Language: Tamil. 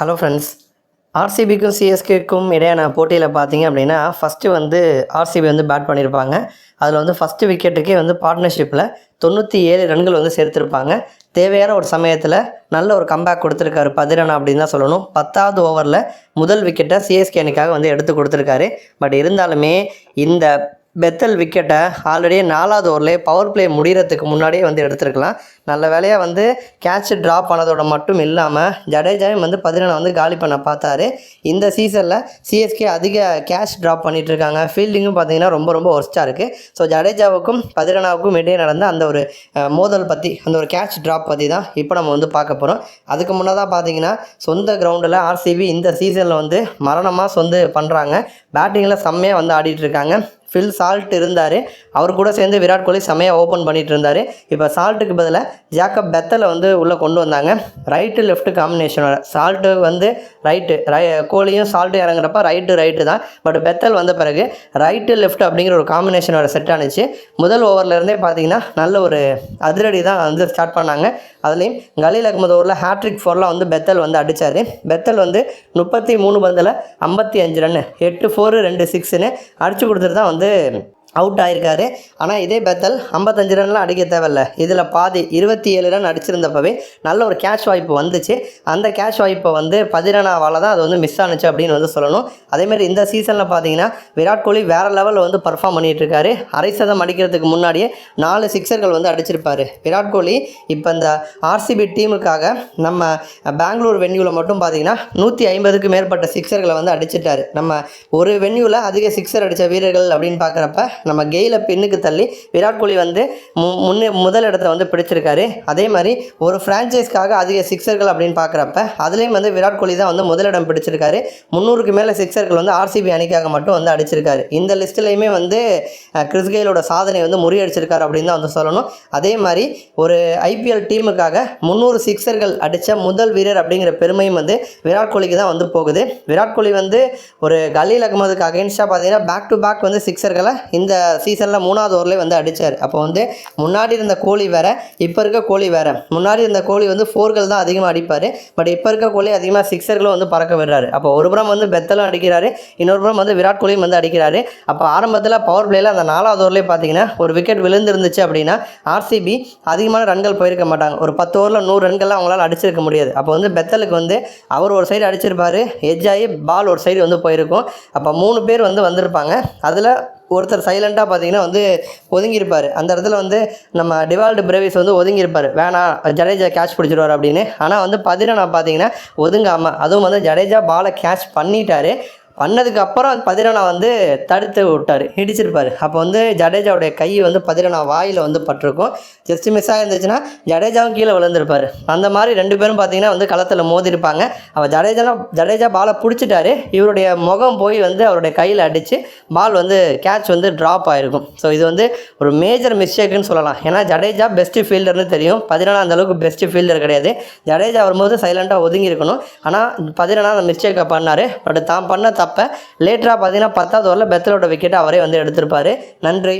ஹலோ ஃப்ரெண்ட்ஸ் ஆர்சிபிக்கும் சிஎஸ்கேக்கும் இடையான போட்டியில் பார்த்தீங்க அப்படின்னா ஃபஸ்ட்டு வந்து ஆர்சிபி வந்து பேட் பண்ணியிருப்பாங்க. அதில் வந்து ஃபஸ்ட்டு விக்கெட்டுக்கே வந்து பார்ட்னர்ஷிப்பில் தொண்ணூற்றி ஏழு ரன்கள் வந்து சேர்த்துருப்பாங்க. தேவையான ஒரு சமயத்தில் நல்ல ஒரு கம்பேக் கொடுத்துருக்காரு பதிரன் அப்படின்னு தான் சொல்லணும். பத்தாவது ஓவரில் முதல் விக்கெட்டை சிஎஸ்கே அணிக்காக வந்து எடுத்து கொடுத்துருக்காரு. பட் இருந்தாலுமே இந்த பெத்தல் விக்கெட்டை ஆல்ரெடி நாலாவது ஓவர்லேயே பவர் பிளே முடிகிறதுக்கு முன்னாடியே வந்து எடுத்திருக்கலாம். நல்ல வேலையாக வந்து கேட்ச் ட்ராப் ஆனதோட மட்டும் இல்லாமல் ஜடேஜாவும் வந்து பதினொன்று வந்து காலி பண்ண பார்த்தாரு. இந்த சீசனில் சிஎஸ்கே அதிக கேட்ச் ட்ராப் பண்ணிகிட்ருக்காங்க இருக்காங்க. ஃபீல்டிங்கும் பார்த்தீங்கன்னா ரொம்ப ரொம்ப ஒர்ஸ்ட்டாக இருக்குது ஸோ ஜடேஜாவுக்கும் பதிரனாவுக்கும் இடையே நடந்த அந்த ஒரு மோதல் பற்றி அந்த ஒரு கேட்ச் ட்ராப் பற்றி தான் இப்போ நம்ம வந்து பார்க்க போகிறோம் அதுக்கு முன்னதாக பார்த்தீங்கன்னா சொந்த கிரவுண்டில் ஆர்சிபி இந்த சீசனில் வந்து மரணமாக சொந்து பண்ணுறாங்க பேட்டிங்கில் செம்மையாக வந்து ஆடிட்டுருக்காங்க ஃபில் சால்ட் இருந்தார். அவர் கூட சேர்ந்து விராட் கோலி செம்மையாக ஓப்பன் பண்ணிகிட்டு இருந்தார் இப்போ சால்ட்டுக்கு பதிலாக ஜாக்கப் பெத்தலை வந்து உள்ளே கொண்டு வந்தாங்க. ரைட்டு லெஃப்ட்டு காம்பினேஷனோட சால்ட்டு வந்து ரைட்டு ரை கோலியும் சால்ட்டும் இறங்குறப்ப ரைட்டு ரைட்டு தான். பட் பெத்தல் வந்த பிறகு ரைட்டு லெஃப்ட் அப்படிங்கிற ஒரு காம்பினேஷனோட செட் ஆனிச்சு. முதல் ஓவர்லேருந்தே பார்த்தீங்கன்னா நல்ல ஒரு அதிரடி தான் வந்து ஸ்டார்ட் பண்ணாங்க. அதுலேயும் கலீல் அகமது ஓவரில் ஹேட்ரிக் ஃபோர்லாம் வந்து பெத்தல் வந்து அடித்தார் பெத்தல் வந்து முப்பத்தி மூணு பந்தில் ஐம்பத்தி அஞ்சு ரன்னு எட்டு ஃபோரு ரெண்டு சிக்ஸ்னு அடிச்சு கொடுத்துட்டு தான் வந்து and அவுட் ஆயிருக்காரு. ஆனால் இதே பெத்தல் ஐம்பத்தஞ்சு ரன்லாம் அடிக்க தேவையில்ல. இதில் பாதி இருபத்தி ஏழு ரன் அடிச்சிருந்தப்பவே நல்ல ஒரு கேஷ் வாய்ப்பு வந்துச்சு. அந்த கேஷ் வாய்ப்பை வந்து பதிரனாவால் தான் அது வந்து மிஸ் ஆனுச்சு அப்படின்னு வந்து சொல்லணும். அதேமாதிரி இந்த சீசனில் பார்த்தீங்கன்னா விராட் கோலி வேறு லெவலில் வந்து பர்ஃபார்ம் பண்ணிகிட்ருக்காரு அரை சதம் அடிக்கிறதுக்கு முன்னாடியே நாலு சிக்ஸர்கள் வந்து அடிச்சிருப்பார். விராட் கோலி இப்போ இந்த ஆர்சிபி டீமுக்காக நம்ம பெங்களூர் வென்யூவில் மட்டும் பார்த்தீங்கன்னா நூற்றி ஐம்பதுக்கு மேற்பட்ட சிக்ஸர்களை வந்து அடிச்சிட்டாரு. நம்ம ஒரு வென்யூவில் அதிக சிக்ஸர் அடித்த வீரர்கள் அப்படின்னு பார்க்குறப்ப நம்ம கெயில பின்னுக்கு தள்ளி விராட் கோலி வந்து மு முன்னே முதல் இடத்த வந்து பிடிச்சிருக்காரு. அதே மாதிரி ஒரு ஃப்ரான்ச்சைஸ்க்காக அதிக சிக்ஸர்கள் அப்படின்னு பார்க்குறப்ப அதுலேயும் வந்து விராட் கோலி தான் வந்து முதலிடம் பிடிச்சிருக்காரு. முந்நூறுக்கு மேலே சிக்ஸர்கள் வந்து ஆர்சிபி அணிக்காக மட்டும் வந்து அடிச்சிருக்காரு. இந்த லிஸ்ட்லேயுமே வந்து கிறிஸ் கெயிலோட சாதனை வந்து முறியடிச்சிருக்காரு அப்படின்னு தான் வந்து சொல்லணும். அதே மாதிரி ஒரு ஐபிஎல் டீமுக்காக முந்நூறு சிக்ஸர்கள் அடித்த முதல் வீரர் அப்படிங்கிற பெருமையும் வந்து விராட் கோலிக்கு தான் வந்து போகுது. விராட் கோலி வந்து ஒரு கலீல் அகமதுக்கு அகேன்ஸ்டாக பார்த்தீங்கன்னா பேக் டு பேக் வந்து சிக்ஸர்களை இந்த சீசனில் மூணாவது ஓவர்லேயே வந்து அடித்தார் அப்போ வந்து முன்னாடி இருந்த கோலி வேற இப்போ இருக்க கோலி வேற. முன்னாடி இருந்த கோலி வந்து ஃபோர்கள் தான் அதிகமாக அடிப்பார். பட் இப்போ இருக்க கோலி அதிகமாக சிக்ஸர்களும் வந்து பறக்க விடுறாரு. அப்போ ஒரு புறம் வந்து பெத்தலும் அடிக்கிறாரு இன்னொரு புறம் வந்து விராட் கோலியும் வந்து அடிக்கிறாரு. அப்போ ஆரம்பத்தில் பவர் பிளேயில் அந்த நாலாவது ஓவர்லேயே பார்த்தீங்கன்னா ஒரு விக்கெட் விழுந்துருந்துச்சு அப்படின்னா ஆர்சிபி அதிகமான ரன்கள் போயிருக்க மாட்டாங்க. ஒரு பத்து ஓவரில் நூறு ரன்கள்லாம் அவங்களால அடிச்சிருக்க முடியாது. அப்போ வந்து பெத்தலுக்கு வந்து அவர் ஒரு சைடு அடிச்சிருப்பார் எட்ஜ் ஆகி பால் ஒரு சைடு வந்து போயிருக்கும். அப்போ மூணு பேர் வந்து வந்திருப்பாங்க. அதில் ஒருத்தர் சைலண்ட்டாக பார்த்தீங்கன்னா வந்து ஒதுங்கியிருப்பார். அந்த இடத்துல வந்து நம்ம டிவால்டு பிரேவிஸ் வந்து ஒதுங்கியிருப்பார். வேணாம் ஜடேஜா கேட்ச் பிடிச்சிருவார் அப்படின்னு. ஆனால் வந்து பதினா பார்த்தீங்கன்னா ஒதுங்காமல் அதுவும் வந்து ஜடேஜா பாலை கேட்ச் பண்ணிட்டாரு. பண்ணதுக்கு அப்புறம் பதிரனா வந்து தடுத்து விட்டார் இடிச்சிருப்பார். அப்போ வந்து ஜடேஜாவுடைய கை வந்து பதிரனா வாயில் வந்து பட்டிருக்கும். ஜஸ்ட் மிஸ் ஆகிருந்துச்சுன்னா ஜடேஜாவும் கீழே விழுந்திருப்பார். அந்த மாதிரி ரெண்டு பேரும் பார்த்தீங்கன்னா வந்து களத்தில் மோதிருப்பாங்க. அவள் ஜடேஜாலாம் ஜடேஜா பாலை பிடிச்சிட்டாரு. இவருடைய முகம் போய் வந்து அவருடைய கையில் அடித்து பால் வந்து கேட்ச் வந்து ட்ராப் ஆகிருக்கும் ஸோ இது வந்து ஒரு மேஜர் மிஸ்டேக்குன்னு சொல்லலாம். ஏன்னா ஜடேஜா பெஸ்ட்டு ஃபீல்டர்னு தெரியும். பதிரனா அந்த அளவுக்கு பெஸ்ட்டு ஃபீல்டர் கிடையாது. ஜடேஜா வரும்போது சைலண்ட்டாக ஒதுங்கி இருக்கணும் ஆனால் பதினாலு அந்த மிஸ்டேக்கை பண்ணார். பட் தான் பண்ண தப்பு லேட்டராக பார்த்தீங்கன்னா பத்தாவது ஓவரில் பெத்தலோட விக்கெட்டை அவரே வந்து எடுத்திருப்பாரு. நன்றி.